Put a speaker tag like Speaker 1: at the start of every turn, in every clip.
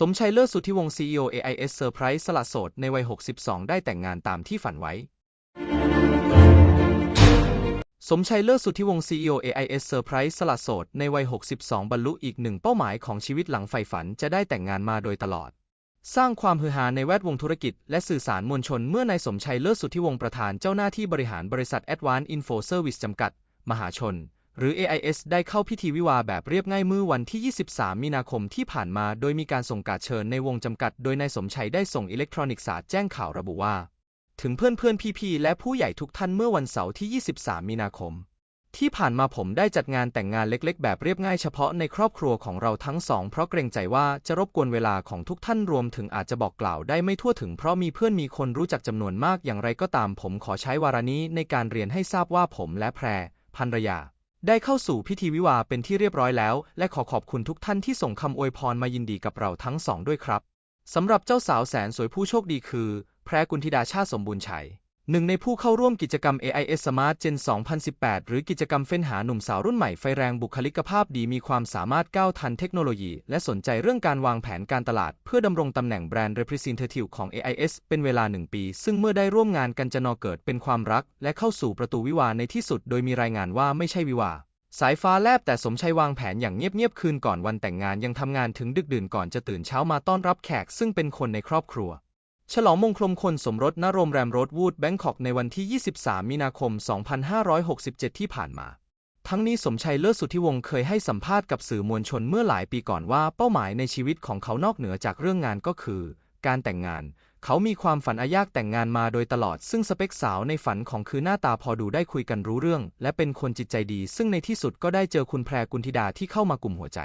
Speaker 1: สมชัยเลิศสุทธิวงศ์ CEO AIS เซอร์ไพรส์สละโสด ในวัย 62 ได้แต่งงานตามที่ฝันไว้ สมชัยเลิศสุทธิวงศ์ CEO AIS เซอร์ไพรส์สละโสด ในวัย 62 บรรลุอีกหนึ่งเป้าหมายของชีวิตหลังใฝ่ฝันจะได้แต่งงานมาโดยตลอด สร้างความฮือฮาในแวดวงธุรกิจ และสื่อสารมวลชนเมื่อนายสมชัยเลิศสุทธิวงศ์ประธานเจ้าหน้าที่บริหารบริษัท Advanced Info Service จำกัด มหาชน หรือ AIS ได้เข้าพิธีวิวาแบบเรียบง่ายเมื่อวันที่ 23 มีนาคมที่ผ่านมา โดยมีการส่งการเชิญในวงจำกัด โดยนายสมชัยได้ส่งอิเล็กทรอนิกส์สารแจ้งข่าวระบุว่า ถึงเพื่อนเพื่อนพี่ๆ และผู้ใหญ่ทุกท่านเมื่อวันเสาร์ที่ 23 มีนาคม ที่ผ่านมาผมได้จัดงานแต่งงานเล็กๆ แบบเรียบง่ายเฉพาะในครอบครัวของเราทั้งสองเพราะเกรงใจว่าจะรบกวนเวลาของทุกท่านรวมถึงอาจจะบอกกล่าวได้ไม่ทั่วถึงเพราะมีเพื่อนมีคนรู้จักจำนวนมากอย่างไรก็ตามผมขอใช้วาระนี้ในการเรียนให้ทราบว่าผมและแพรภรรยา ได้เข้าสู่พิธีวิวาเป็นที่เรียบร้อยแล้ว และขอขอบคุณทุกท่านที่ส่งคำอวยพรมายินดีกับเราทั้งสองด้วยครับสำหรับเจ้าสาวแสนสวยผู้โชคดีคือ แพรกุลธิดาชาติสมบูรณ์ชัย หนึ่งในผู้เข้าร่วมกิจกรรม AIS Smart Gen 2018 หรือกิจกรรมเฟ้นหาหนุ่มสาวรุ่นใหม่ไฟแรงบุคลิกภาพดีมีความสามารถก้าวทันเทคโนโลยี และสนใจเรื่องการวางแผนการตลาด เพื่อดำรงตำแหน่งแบรนด์ Representative ของ AIS เป็นเวลาหนึ่งปี ซึ่งเมื่อได้ร่วมงานกันจะนอเกิดเป็นความรัก และเข้าสู่ประตูวิวาในที่สุด โดยมีรายงานว่าไม่ใช่วิวาสายฟ้าแลบแต่สมชัยวางแผนอย่างเงียบๆคืนก่อนวันแต่งงานยังทำงานถึงดึกดื่นก่อนจะตื่นเช้ามาต้อนรับแขกซึ่งเป็นคนในครอบครัว ฉลองมงคลคนสมรสณโรงแรมโรดวูดแบงคอกในวันที่ 23 มีนาคม 2567 ที่ผ่านมา ทั้งนี้สมชัยเลิศสุทธิวงศ์เคยให้สัมภาษณ์กับสื่อมวลชนเมื่อหลายปีก่อนว่าเป้าหมายในชีวิตของเขานอกเหนือจากเรื่องงานก็คือ การแต่งงาน เขามีความฝันอยากแต่งงานมาโดยตลอด ซึ่งสเปคสาวในฝันของคือหน้าตาพอดูได้คุยกันรู้เรื่อง และเป็นคนจิตใจดี ซึ่งในที่สุดก็ได้เจอคุณแพรกุลธิดาที่เข้ามากลุ่มหัวใจ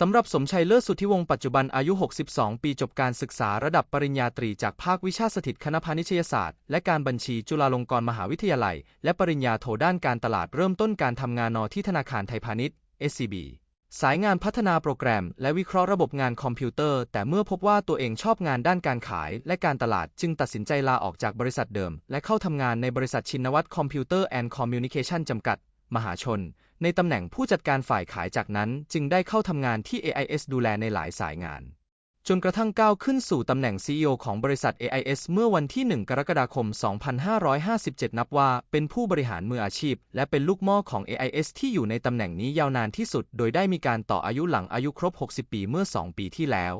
Speaker 1: สำหรับสมชัยเลิศสุทธิวงศ์ปัจจุบันอายุ 62 ปีจบการศึกษาระดับปริญญาตรีจากภาควิชาสถิตคณะพาณิชยศาสตร์ และการบัญชีจุฬาลงกรณ์มหาวิทยาลัย และปริญญาโทด้านการตลาดเริ่มต้นการทำงานนอที่ธนาคารไทยพาณิชย์ SCB สายงานพัฒนาโปรแกรม และวิเคราะห์ระบบงานคอมพิวเตอร์ แต่เมื่อพบว่าตัวเองชอบงานด้านการขาย และการตลาดจึงตัดสินใจลาออกจากบริษัทเดิม และเข้าทำงานในบริษัทชินวัตรคอมพิวเตอร์แอนด์คอมมิวนิเคชันจำกัด มหาชน ในตำแหน่งผู้จัดการฝ่ายขายจากนั้นจึงได้เข้าทำงานที่ AIS ดูแลในหลายสายงาน จนกระทั่งก้าวขึ้นสู่ตำแหน่ง CEO ของบริษัท AIS เมื่อวันที่ 1 กรกฎาคม 2557 นับว่าเป็นผู้บริหารมืออาชีพ และเป็นลูกม้อของ AIS ที่อยู่ในตำแหน่งนี้ยาวนานที่สุด โดยได้มีการต่ออายุหลังอายุครบ 60 ปีเมื่อ 2 ปีที่แล้ว